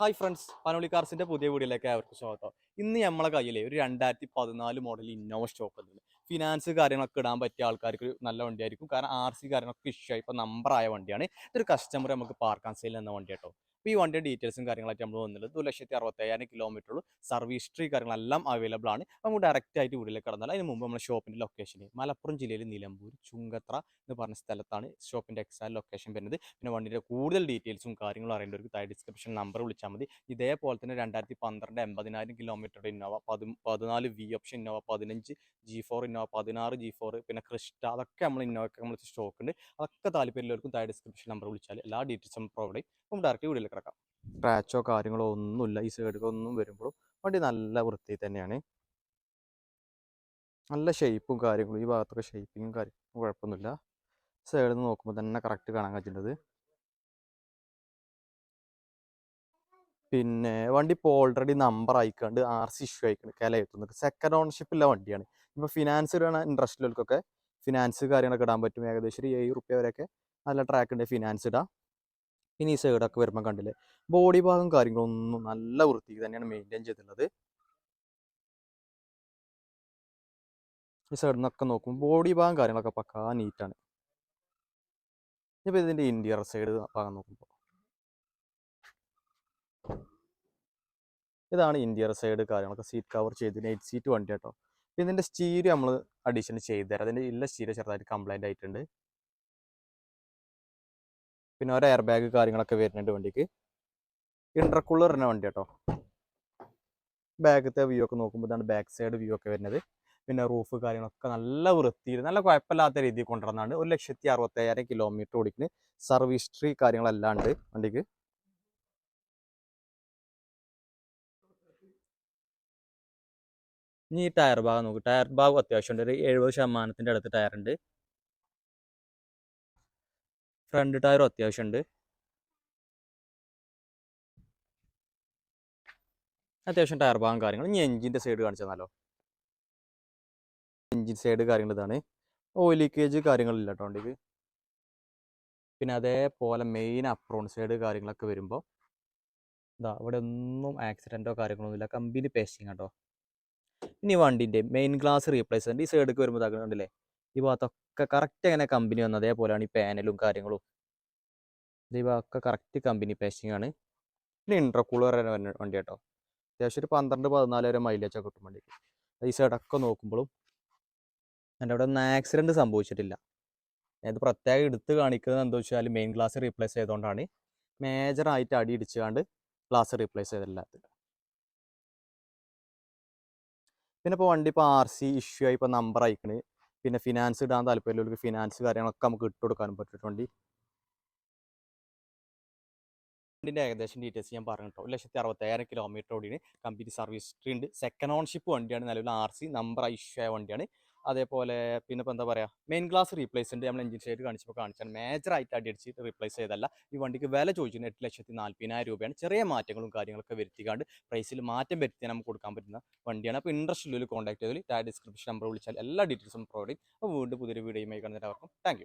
Hi friends Panoli കാർസിന്റെ പുതിയ വീഡിയോയിലേക്ക് അവർക്ക് സ്വാഗതം. ഇന്ന് നമ്മളെ കയ്യിൽ ഒരു രണ്ടായിരത്തി പതിനാല് മോഡൽ ഇന്നോവ സ്റ്റോക്ക് ഉണ്ട്. ഫിനാൻസ് കാര്യങ്ങളൊക്കെ ഇടാൻ പറ്റിയ ആൾക്കാർക്ക് ഒരു നല്ല വണ്ടിയായിരിക്കും. കാരണം ആർ സി കാര്യങ്ങളൊക്കെ ഇഷ്യൂ ആയി. ഇപ്പോൾ നമ്പറായ വണ്ടിയാണ്. ഇതൊരു കസ്റ്റമർ നമുക്ക് പാർക്കാൻ സെയിൽ എന്ന വണ്ടി കേട്ടോ ഈ വണ്ടിയുടെ ഡീറ്റെയിൽസും കാര്യങ്ങളായിട്ട് നമ്മൾ വന്നത് ഒരു ലക്ഷത്തി അറുപത്തയ്യായിരം കിലോമീറ്റർ ഉള്ളൂ. സർവീസ് ഹിസ്റ്ററി കാര്യങ്ങളെല്ലാം അവൈലബിൾ ആണ്. നമുക്ക് ഡയറക്റ്റ് ആയിട്ട് വീട്ടിലേക്ക് കടന്നാൽ അതിന് മുമ്പ് നമ്മുടെ ഷോപ്പിന്റെ ലൊക്കേഷൻ മലപ്പുറം ജില്ലയിൽ നിലമ്പൂർ ചുങ്കത്ര എന്ന് പറഞ്ഞ സ്ഥലത്താണ് ഷോപ്പിന്റെ എക്സാക്ട് ലൊക്കേഷൻ വരുന്നത്. പിന്നെ വണ്ടിയുടെ കൂടുതൽ ഡീറ്റെയിൽസും കാര്യങ്ങളും അറിയേണ്ടവർക്ക് താഴെ ഡിസ്ക്രിപ്ഷൻ നമ്പർ വിളിച്ചാൽ മതി. ഇതേപോലെ തന്നെ രണ്ടായിരത്തി പന്ത്രണ്ട് എൺപതിനായിരം കിലോമീറ്ററുടെ ഇന്നോവ പതി പതിനാല് വി ഓപ്ഷൻ ഇന്നോവ പതിനഞ്ച് ജി ഫോർ ഇന്നോവ പതിനാറ് ജി ഫോർ പിന്നെ ക്രിസ്റ്റ അതൊക്കെ നമ്മൾ ഇന്നോവയ്ക്ക് നമ്മൾ സ്റ്റോക്ക് ഉണ്ട്. അതൊക്കെ താല്പര്യമുള്ളവർക്കും താഴെ ഡിസ്ക്രിപ്ഷൻ നമ്പർ വിളിച്ചാൽ എല്ലാ ഡീറ്റെയിൽസും പ്രൊവൈഡ് ചെയ്യും. ഡയറക്റ്റ് വീഡിയോയിൽ കിടക്കാം സ്ക്രാച്ചോ കാര്യങ്ങളോ ഒന്നുമില്ല. ഈ സൈഡിലൊന്നും വരുമ്പോഴും വണ്ടി നല്ല വൃത്തി തന്നെയാണ്. നല്ല ഷേപ്പും കാര്യങ്ങളും ഈ ഭാഗത്തൊക്കെ ഷേപ്പിങ്ങും കാര്യങ്ങളും കുഴപ്പമൊന്നുമില്ല. സൈഡിൽ നിന്ന് നോക്കുമ്പോൾ തന്നെ കറക്റ്റ് കാണാൻ കഴിഞ്ഞിട്ടുണ്ട് പിന്നെ വണ്ടി ഇപ്പോൾ ഓൾറെഡി നമ്പർ അയക്കാണ്ട് ആർ സി ഇഷ്യൂ അയക്കുന്നുണ്ട് കല എത്തുന്നത് സെക്കൻഡ് ഓണർഷിപ്പ് ഉള്ള വണ്ടിയാണ്. ഇപ്പോൾ ഫിനാൻസ് ഇടുന്ന ഇൻട്രസ്റ്റിലവർക്കൊക്കെ ഫിനാൻസ് കാര്യങ്ങളൊക്കെ ഇടാൻ പറ്റും. ഏകദേശം ഒരു ഏഴ് റുപ്യ വരെയൊക്കെ നല്ല ട്രാക്ക് ഉണ്ട് ഫിനാൻസ് ഇടാം പിന്നെ ഈ സൈഡൊക്കെ വരുമ്പോൾ കണ്ടില്ലേ? ബോഡി ഭാഗം കാര്യങ്ങളൊന്നും നല്ല വൃത്തിക്ക് തന്നെയാണ് മെയിന്റെയിൻ ചെയ്തിട്ടുള്ളത്. ഈ സൈഡിൽ നിന്നൊക്കെ നോക്കുമ്പോൾ ബോഡി ഭാഗം കാര്യങ്ങളൊക്കെ പക്കാ നീറ്റാണ് ഇനിയിപ്പോൾ ഇതിന്റെ ഇന്റീരിയർ സൈഡ് ഭാഗം നോക്കുമ്പോൾ ഇതാണ് ഇന്റീരിയർ സൈഡ് കാര്യങ്ങളൊക്കെ സീറ്റ് കവർ ചെയ്ത് എയ്റ്റ് സീറ്റ് വണ്ടി കേട്ടോ. ഇതിന്റെ സ്റ്റീരിയോ നമ്മൾ അഡീഷൻ ചെയ്ത് തരാം. അതിന്റെ ഇല്ല സ്റ്റീരിയോ ചെറുതായിട്ട് കംപ്ലൈന്റ് ആയിട്ടുണ്ട്. പിന്നെ ഒരു എയർ ബാഗ് കാര്യങ്ങളൊക്കെ വരുന്നുണ്ട് വണ്ടിക്ക്. ഇന്റർകൂളറിന്റെ വണ്ടി കേട്ടോ. ബാഗത്തെ വ്യൂ ഒക്കെ നോക്കുമ്പോൾ ഇതാണ് ബാക്ക് സൈഡ് വ്യൂ ഒക്കെ വരുന്നത്. പിന്നെ റൂഫ് കാര്യങ്ങളൊക്കെ നല്ല വൃത്തിയിൽ നല്ല കുഴപ്പമില്ലാത്ത രീതിയിൽ കൊണ്ടുവന്നാണ് ഒരു ലക്ഷത്തി അറുപത്തയ്യായിരം കിലോമീറ്റർ ഓടിക്കുന്ന സർവീസ് ഹിസ്റ്ററി കാര്യങ്ങളെല്ലാം ഉണ്ട് വണ്ടിക്ക്. ഇനി ഈ ടയർ ഭാഗം നോക്ക്. ടയർ ഭാഗം അത്യാവശ്യമുണ്ട്. ഒരു എഴുപത് ശതമാനത്തിന്റെ അടുത്ത് ടയറുണ്ട് ഫ്രണ്ട് ടയറും അത്യാവശ്യമുണ്ട് അത്യാവശ്യം ടയർ ഭാഗം കാര്യങ്ങൾ. ഇനി എഞ്ചിന്റെ സൈഡ് കാണിച്ചു തന്നാലോ? എഞ്ചിൻ സൈഡ് കാര്യങ്ങൾ ഇതാണ്. ഓയിൽ ലീക്കേജ് കാര്യങ്ങളില്ല കേട്ടോ വണ്ടിക്ക് പിന്നെ അതേപോലെ മെയിൻ അപ്രോൺ സൈഡ് കാര്യങ്ങളൊക്കെ വരുമ്പോൾ ഇതാ ഇവിടെ ഒന്നും ആക്സിഡന്റോ കാര്യങ്ങളൊന്നുമില്ല കമ്പനി പേസ്റ്റിങ് കേട്ടോ ഇനി വണ്ടിന്റെ മെയിൻ ഗ്ലാസ് റീപ്ലേസ്മെന്റ് ഈ സൈഡിലേക്ക് വരുമ്പോൾ കണ്ടില്ലേ? ഈ ഭാഗത്തൊക്കെ കറക്റ്റ് അങ്ങനെ കമ്പനി വന്നത് അതേപോലെയാണ് ഈ പാനലും കാര്യങ്ങളും. ഈ ഭാഗമൊക്കെ കറക്റ്റ് കമ്പനി പേസ്റ്റിംഗ് ആണ്. പിന്നെ ഇൻട്രക്കൂളർ വണ്ടി കേട്ടോ അത്യാവശ്യം ഒരു പന്ത്രണ്ട് പതിനാല് വരെ മൈലേജ് ഒക്കെ കിട്ടും വണ്ടിക്ക്. ഈ സൈഡൊക്കെ നോക്കുമ്പോഴും എന്റെ അവിടെ ഒന്നും ആക്സിഡന്റ് സംഭവിച്ചിട്ടില്ല. അത് പ്രത്യേകം എടുത്ത് കാണിക്കുന്നത് എന്താ വെച്ചാൽ മെയിൻ ഗ്ലാസ് റീപ്ലേസ് ചെയ്തുകൊണ്ടാണ് മേജറായിട്ട് അടി ഇടിച്ചുകൊണ്ട് ഗ്ലാസ് റീപ്ലേസ് ചെയ്തില്ലാത്തത് പിന്നെ ഇപ്പോൾ വണ്ടി ഇപ്പോൾ ആർ സി ഇഷ്യൂ ആയി ഇപ്പോൾ നമ്പർ അയക്കണ്. പിന്നെ ഫിനാൻസ് ഇടാൻ താല്പര്യമുള്ളവർക്ക് ഫിനാൻസ് കാര്യങ്ങളൊക്കെ നമുക്ക് ഇട്ട് കൊടുക്കാനും പറ്റിയിട്ടുണ്ട്. ഇതിന്റെ ഏകദേശം ഡീറ്റെയിൽസ് ഞാൻ പറഞ്ഞു കേട്ടോ. ഒരു ലക്ഷത്തി അറുപത്തയ്യായിരം കിലോമീറ്റർ ഓടിയാണ്. കമ്പനി സർവീസ് ഹിസ്റ്ററി ഉണ്ട്. സെക്കൻഡ് ഓൺഷിപ്പ് വണ്ടിയാണ്. നിലവിൽ ആർ സി നമ്പർ ഇഷ്യൂ ആയ വണ്ടിയാണ്. അതേപോലെ പിന്നെ ഇപ്പോൾ എന്താ പറയുക മെയിൻ ഗ്ലാസ് റീപ്ലേസ് ഉണ്ട് നമ്മൾ എഞ്ചിൻ സൈഡ് കാണിച്ചപ്പോൾ കാണിച്ചാൽ മേജറായിട്ട് അടിയടിച്ച് റീപ്ലേസ് ചെയ്തല്ല ഈ വണ്ടിക്ക് വില ചോദിച്ചു എട്ട് ലക്ഷത്തി നാൽപ്പതിനായിരം രൂപയാണ്. ചെറിയ മാറ്റങ്ങളും കാര്യങ്ങളൊക്കെ വരുത്തിക്കാണ്ട് പ്രൈസിൽ മാറ്റം വരുത്തി നമുക്ക് കൊടുക്കാൻ പറ്റുന്ന വണ്ടിയാണ്. അപ്പോൾ ഇൻട്രസ്റ്റ് ഉള്ളിൽ കോൺടാക്ട് ചെയ്തു താഴെ ഡിസ്ക്രിപ്ഷൻ നമ്പർ വിളിച്ചാൽ എല്ലാ ഡീറ്റെയിൽസും പ്രൊവൈഡ് ചെയ്യും. അപ്പോൾ വീണ്ടും പുതിയൊരു വീഡിയോയുമായി കാണുന്നവരാവർക്കും താങ്ക്